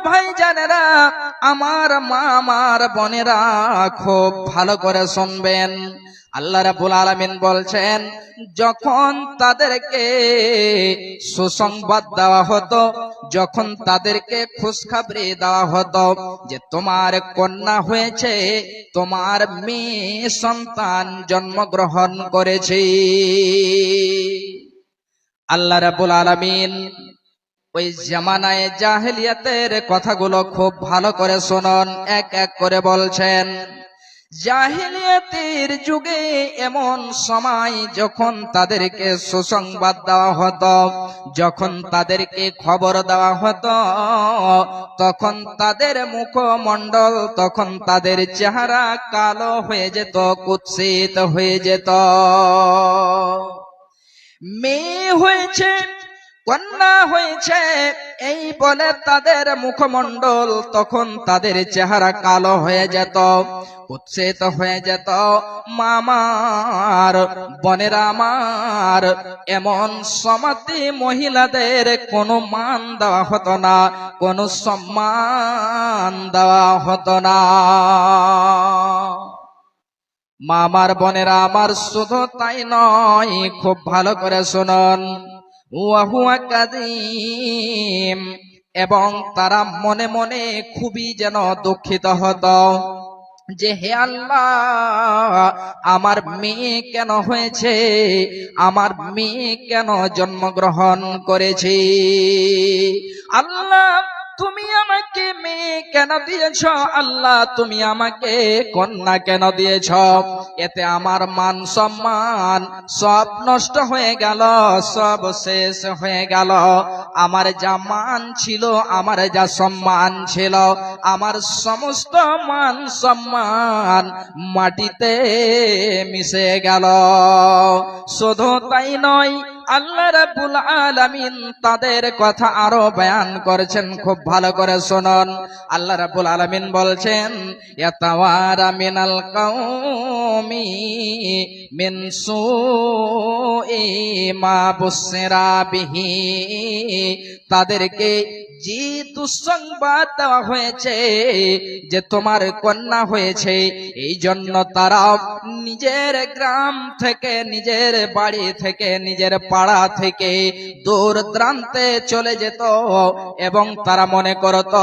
ভাই জানেরা আমার মা আমার বোনেরা খুব ভালো করে শুনবেন। আল্লাহ রাব্বুল আলামিন বলছেন, যখন তাদেরকে সুসংবাদ দেওয়া হতো, যখন তাদেরকে খুশখাবরি দেওয়া হতো যে তোমার কন্যা হয়েছে, তোমার মেয়ে সন্তান জন্মগ্রহণ করেছে। আল্লাহ রাব্বুল আলামিন ওই জামানায় জাহেলিয়াতের কথাগুলো খুব ভালো করে শুনুন, এক এক করে বলছেন, জাহিলিয়াতের যুগে এমন সময় যখন তাদেরকে সুসংবাদ দেওয়া হতো, যখন তাদেরকে খবর দেওয়া হতো, তখন তাদের মুখমণ্ডল, তখন তাদের চেহারা কালো হয়ে যেত, কুৎসিত হয়ে যেত। মেয়ে হয়েছে কন্যা হয়েছে, এই বলে তাদের মুখমণ্ডল তখন তাদের চেহারা কালো হয়ে যেত উৎসেত হয়ে যেত। মামার, বনের আমার, এমন সমাতি মহিলাদের কোনো মান দেওয়া হতো না, কোনো সম্মান দেওয়া হতো না। মামার বোনেরা আমার শুধু তাই নয়, খুব ভালো করে শুনুন। এবং তারা মনে মনে খুবই যেন দুঃখিত হতো যে, হে আল্লাহ, আমার মেয়ে কেন হয়েছে? আমার মেয়ে কেন জন্মগ্রহণ করেছে? আল্লাহ তুমি আমাকে মেয়ে কেন দিয়েছ? আল্লাহ, তুমি আমাকে কন্যা কেন দিয়েছ? এতে আমার মান সম্মান সব নষ্ট হয়ে গেল, সব শেষ হয়ে গেল। আমার যা মান ছিল, আমার যা সম্মান ছিল, আমার সমস্ত মান সম্মান মাটিতে মিশে গেল। শুধু তাই নয় আল্লাহ রাব্বুল আলামিন তাদের কথা আরও বয়ান করেছেন, খুব ভালো করে শুনুন। আল্লাহ রাব্বুল আলামিন বলছেন, ইয়াতাওয়ারা মিনাল কাওমি মিন সুই মা বুসরা বিহি। তাদেরকে যে দুঃসংবাদ দেওয়া হয়েছে যে তোমার কন্যা হয়েছে। এই জন্য তারা নিজের গ্রাম থেকে, নিজের বাড়ি থেকে, নিজের পাড়া থেকে দূর দ্রান্তে চলে যেত এবং তারা মনে করত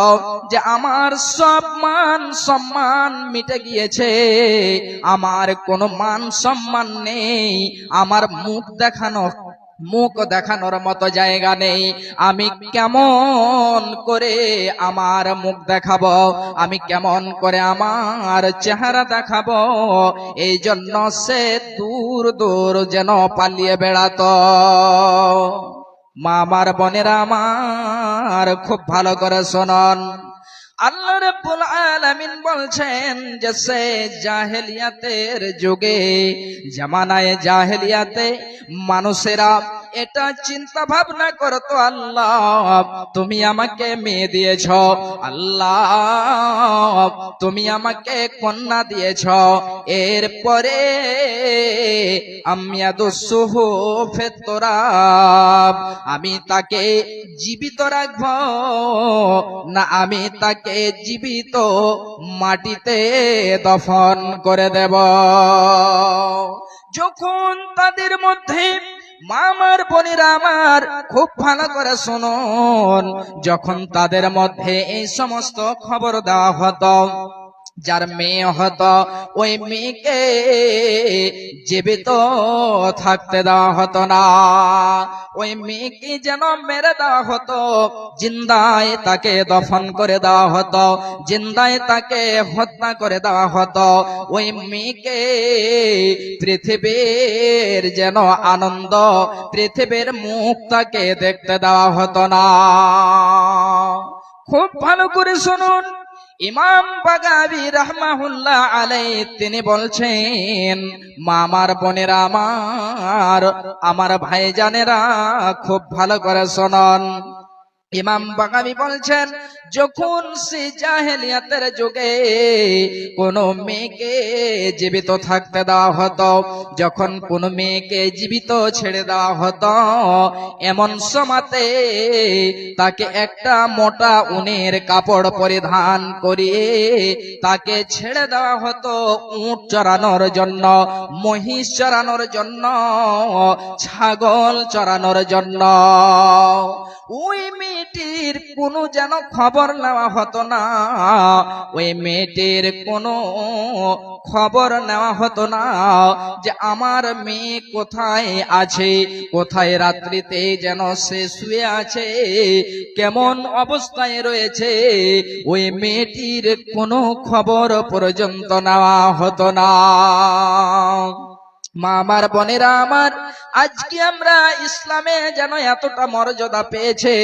যে আমার সব মান সম্মান মিটে গিয়েছে। আমার কোনো মান সম্মান নেই। আমার মুখ দেখানো মুখ দেখানোর মতো জায়গা নেই। আমি কেমন করে আমার মুখ দেখাবো? আমি কেমন করে আমার চেহারা দেখাবো? এই জন্য সে দূর দূর যেন পালিয়ে বেড়াতো। মামার বোনেরা আমার খুব ভালো করে শোনন। আল্লাহ রাব্বুল আলামিন বলছেন যে সে জাহেলিয়াতের যুগে জামানায় জাহেলিয়াতে মানুষেরা এটা চিন্তা ভাবনা করতো আল্লাহ, তুমি আমাকে মেয়ে দিয়েছ। আল্লাহ, তুমি আমাকে কন্যা দিয়েছ। এরপরে আমি তাকে জীবিত রাখব না আমি তাকে জীবিত মাটিতে দফন করে দেব। যখন তাদের মধ্যে মামার বোনেরা আমার খুব ভালো করে শুনুন। যখন তাদের মধ্যে এই সমস্ত খবর দেওয়া হতো যার মেয়ে হতো, ওই মেয়েকে জীবিত থাকতে দেওয়া হতো না। ওই মেয়েকে যেন মেরে দেওয়া হতো, জিন্দায় তাকে দফন করে দেওয়া হতো, জিন্দায় তাকে হত্যা করে দেওয়া হতো। ওই মেয়েকে পৃথিবীর যেন আনন্দ, পৃথিবীর মুখ তাকে দেখতে দেওয়া হতো না। খুব ভালো করে শুনুন। ইমাম বাগাবি রহমাহুল্লাহ আলাই তিনি বলছেন, মামার বোনের আমার আমার ভাইজানেরা খুব ভালো করে শোনন। ইমাম বাগাবি বলছেন, যখন সে জাহেলিয়াতের যুগে কোন মেয়েকে জীবিত থাকতে দেওয়া হতো, যখন কোন মেয়েকে জীবিত ছেড়ে দেওয়া হতো, এমন সমাতে তাকে একটা মোটা উনের কাপড় পরিধান করিয়ে তাকে ছেড়ে দেওয়া হতো উট চড়ানোর জন্য, মহিষ চড়ানোর জন্য, ছাগল চড়ানোর জন্য। ওই মেয়েটির কোনো যেন খবর নেওয়া হতো না। ওই মেয়েটির কোনো খবর নেওয়া হতো না যে আমার মেয়ে কোথায় আছে, কোথায় রাত্রিতে যেন সে শুয়ে আছে, কেমন অবস্থায় রয়েছে। ওই মেয়েটির কোনো খবর পর্যন্ত নেওয়া হতো না। মা, আমার বোনেরা আমার, আজকে আমরা ইসলামে যেন এতটা মর্যাদা পেয়েছে,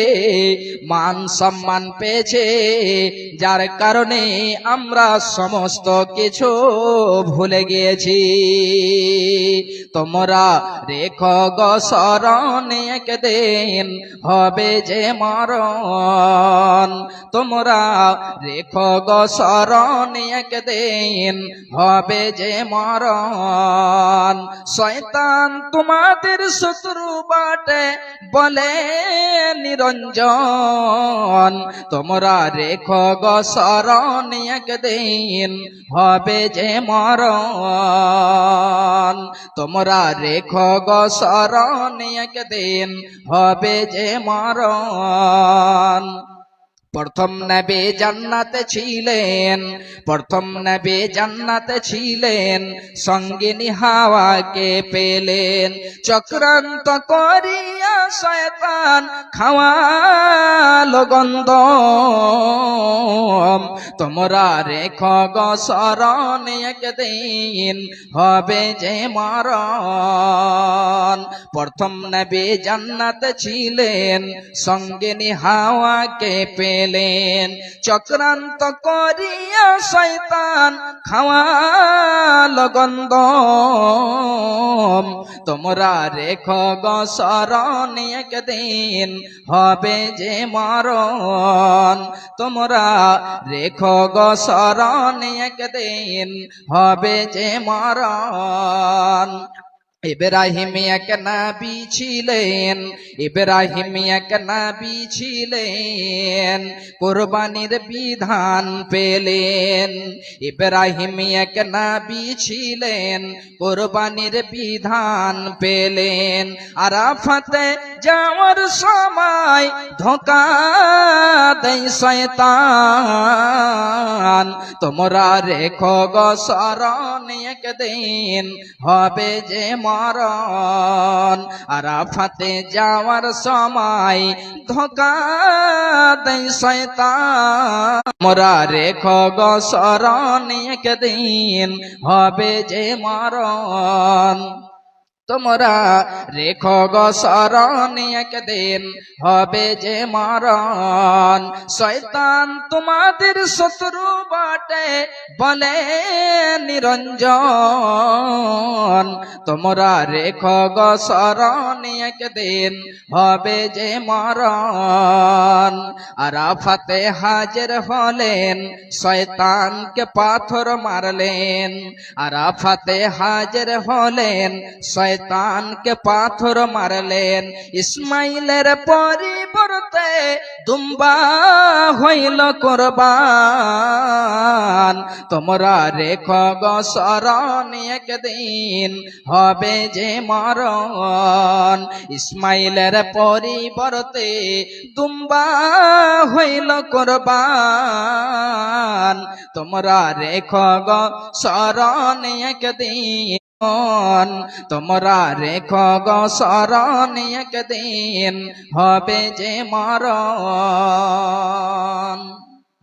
মান সম্মান পেয়েছে, যার কারণে আমরা সমস্ত কিছু ভুলে গিয়েছি। তোমরা রেখ গসরণ একদিন হবে যে মরণ। তোমরা রেখ গসরণ একদিন হবে যে মরণ। শয়তান তোমাদের শত্রু বাটে। বলে নিরঞ্জন, তোমরা রেখ গসরণ একদিন, হবে যে মরণ। তোমরা রেখ গসরণ একদিন, হবে যে মরণ। প্রথম নবে জান্নাতে ছিলেন, প্রথম নবে জান্নাতে ছিলেন, সঙ্গিনী হাওয়াকে পেলেন, চক্রান্ত করিয়া শয়তান খাওয়ালো গন্ধ। তোমরা রেখ গসরণ একদিন হবে যে মরণ। প্রথম নবে জান্নাতে ছিলেন, সঙ্গিনী হাওয়াকে পেলেন চক্রান্ত করিয়া শয়তান খাওয়াল গন্ধ তোমরা রেখ গসরণ একদিন, হবে যে মরণ। তোমরা রেখ গসরণ একদিন, হবে যে মরণ। ইব্রাহিম এক নবী ছিলেন, ইব্রাহিম এক নবী ছিলেন, কোরবানির বিধান পেলেন। ইব্রাহিম এক নবী ছিলেন, কোরবানির বিধান পেলেন। আরাফাতে যাওয়ার সময় ধোকা দেয় শয়তান। তোমরা রেখো গসরণ একদিন, হবে যে মরণ। আরাফাতে যাওয়ার সময় ধোকা দেয় শয়তান। তোমরা রেখো গসরণ একদিন হবে যে মরণ। তোমরা রেখ গসরণ একদিন হবে যে মরণ। শয়তান তোমাদের শত্রু বাটে বলে নিরঞ্জন। তোমরা রেখ গসরণ একদিন হবে যে মরণ। আরাফাতে হাজির হলেন, শয়তানকে পাথর মারলেন। আরাফাতে হাজির হলেন, শয়তানকে পাথর মারলেন। ইসমাইলের পরিবর্তে দুম্বা হইল কোরবান। তোমরা রেখ গসরণ একদিন হবে যে মরণ। ইসমাইলের পরিবর্তে দুম্বা হইল কোরবান। তোমরা রেখ গসরণ একদিন। তোমরা রেখ গসরণ একদিন হবে যে মরণ।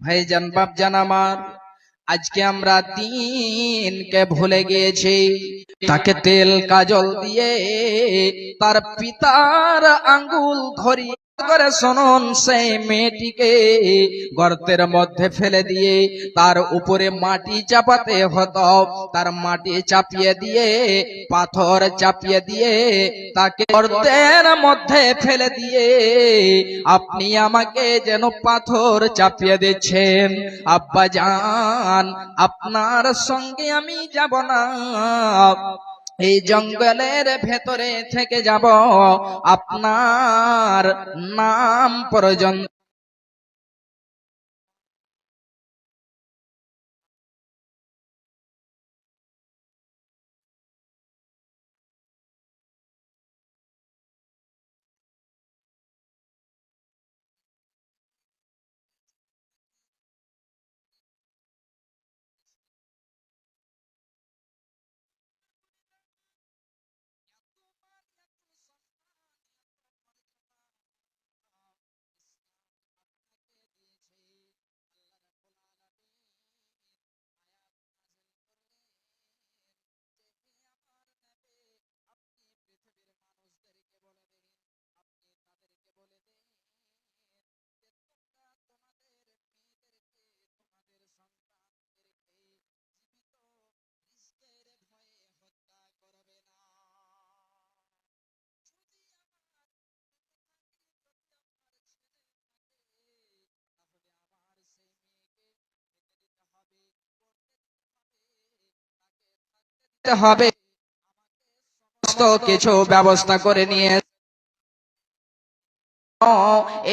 ভাইজান, বাপজান আমার। আজকে আমরা দিনকে ভুলে গিয়েছি। তাকে তেল কাজল দিয়ে তার পিতার আঙ্গুল ধরিয়ে করে শুনুন সেই মেয়েটিকে। গর্তের মধ্যে ফেলে দিয়ে তার উপরে মাটি চাপাতে হতো। তার মাটি চাপিয়ে দিয়ে, পাথর চাপিয়ে দিয়ে তাকে গর্তের মধ্যে ফেলে দিয়ে, আপনি আমাকে যেন পাথর চাপিয়ে দিচ্ছেন। আব্বা জান আপনার সঙ্গে আমি যাব না। এই জঙ্গলের ভেতরে থেকে যাব। আপনার নাম পর্যন্ত হবে। সমস্ত কিছু ব্যবস্থা করে নিয়ে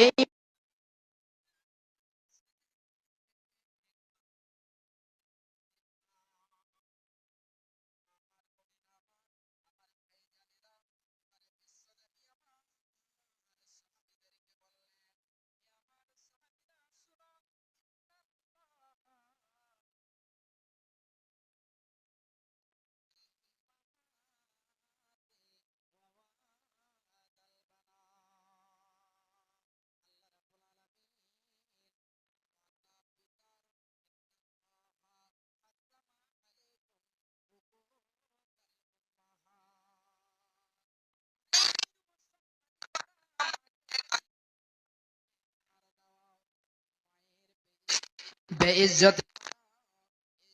এই বেইজ্জত।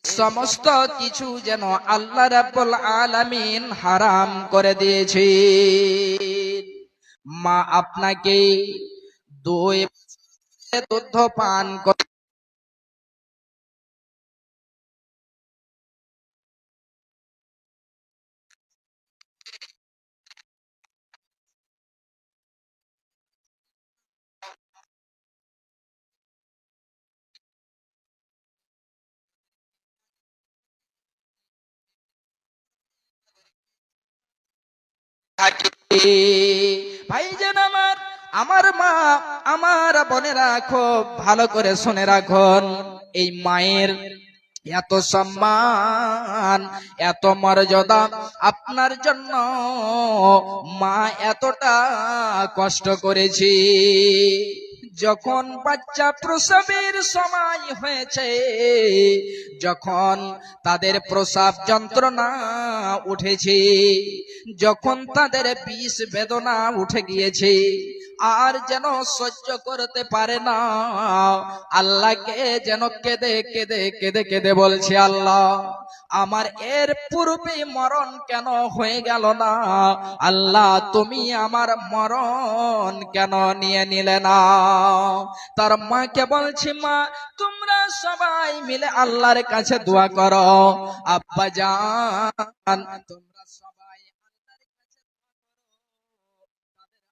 সমস্ত কিছু যেন আল্লাহ রাব্বুল আলামিন হারাম করে দিয়েছে মা আপনাকে দুই দুধ পান করে থাকে যেন আমার আমার মা, আমার বোনেরা খুব ভালো করে শুনে রাখুন, এই মায়ের এত সম্মান, এত মর্যাদা আপনার জন্য। মা এতটা কষ্ট করেছি। যখন বাচ্চা প্রসবের সময় হয়েছে, যখন তাদের প্রসাব যন্ত্রণা উঠেছে, যখন তাদের বিষ বেদনা উঠে গিয়েছে আর যেন সহ্য করতে পারে না। আল্লাহকে যেন কেঁদে কেঁদে কেঁদে কেঁদে বলছে, আল্লাহ, আমার এর পূর্বে মরণ কেন হয়ে গেল না? আল্লাহ, তুমি আমার মরণ কেন নিয়ে নিলে না? তার মাকে বলছি, মা, তোমরা সবাই মিলে আল্লাহর কাছে দোয়া করো। আব্বা জান তোমরা সবাই আল্লাহর কাছে দোয়া করো তাদের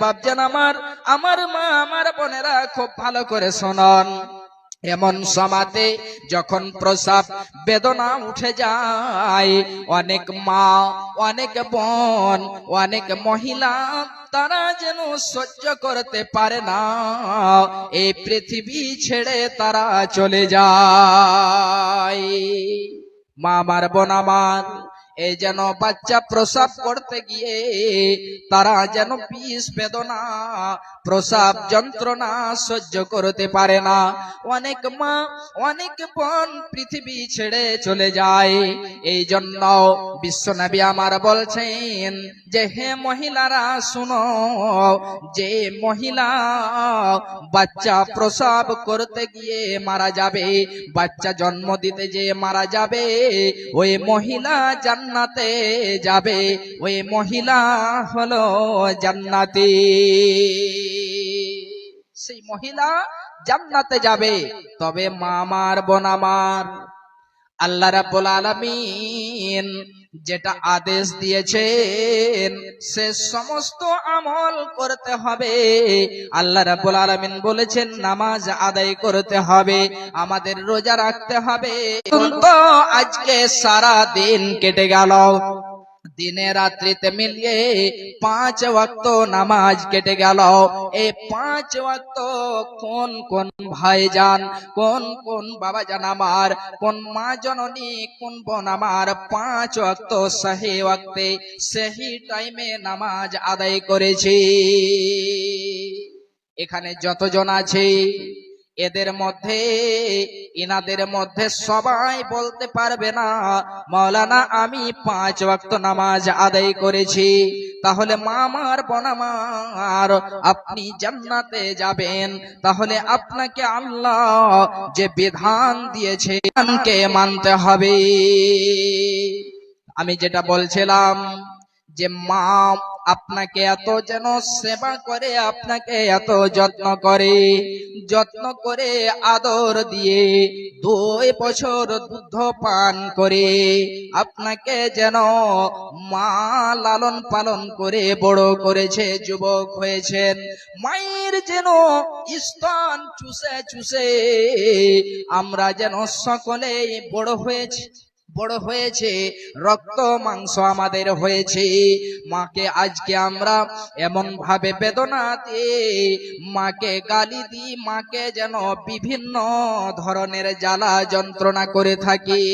বাপজান আমার আমার মা, আমার বোনেরা খুব ভালো করে শোনন। এমন সমাতে যখন প্রসাব বেদনা উঠে যায়, অনেক মা, অনেক বোন, অনেক মহিলা তারা যেন সহ্য করতে পারে না। এই পৃথিবী ছেড়ে তারা চলে যায়। মা, আমার বোন, আমার এই যেন বাচ্চা প্রসাব করতে গিয়ে, তারা যেন বিষ বেদনা, প্রসাব যন্ত্রণা সহ্য করতে পারে না। অনেক মা, অনেক বোন পৃথিবী ছেড়ে চলে যায়। এই জন্য বিশ্বনবী আমার বলছেন যে, হে মহিলারা, শুনো, যে মহিলা বাচ্চা প্রসাব করতে গিয়ে মারা যাবে, বাচ্চা জন্ম দিতে যে মারা যাবে, ওই মহিলা জান্নাতে যাবে। ওই মহিলা হলো জান্নাতি। সেই মহিলা জান্নাতে যাবে। তবে মামার বনামার আল্লাহ রাব্বুল আলামিন যেটা আদেশ দিয়েছেন, সে সমস্ত আমল করতে হবে। আল্লাহ রাবুল আলমিন বলেছেন, নামাজ আদায় করতে হবে, আমাদের রোজা রাখতে হবে। আজকে সারা দিন কেটে গেল। দিনে রাত্রিতে মিলিয়ে পাঁচ ওয়াক্ত নামাজ কেটে গেল। এই পাঁচ ওয়াক্ত কোন কোন ভাইজান, কোন কোন বাবা জান আমার, কোন মা জননী, কোন বোন আমার, পাঁচ ওয়াক্ত সহি ওয়াক্তে, সেই টাইমে নামাজ আদায় করেছি। এখানে যতজন আছে এদের মধ্যে, ইনাদের মধ্যে সবাই বলতে পারবে না মৌলানা আমি পাঁচ ওয়াক্ত নামাজ আদায় করেছি। তাহলে মামার বনামার আপনি জান্নাতে যাবেন। তাহলে আপনাকে আল্লাহ যে বিধান দিয়েছে মানতে হবে। আমি যেটা বলছিলাম যে মা আপনাকে এত যেন সেবা করে, আপনাকে এত যত্ন করে যত্ন করে আদর দিয়ে দুই বছর দুধ পান করে, আপনাকে যেন মা লালন পালন করে বড় করেছে, যুবক হয়েছেন। মায়ের যেন স্থান চুষে চুষে আমরা যেন সকলেই বড় হয়েছি। বড় হয়েছে, রক্ত, মাংস আমাদের হয়েছে। মাকে আজকে আমরা এমন ভাবে বেদনা দিয়ে, মাকে গালি দিই, মাকে যেন বিভিন্ন ধরনের জ্বালা যন্ত্রণা করে থাকি।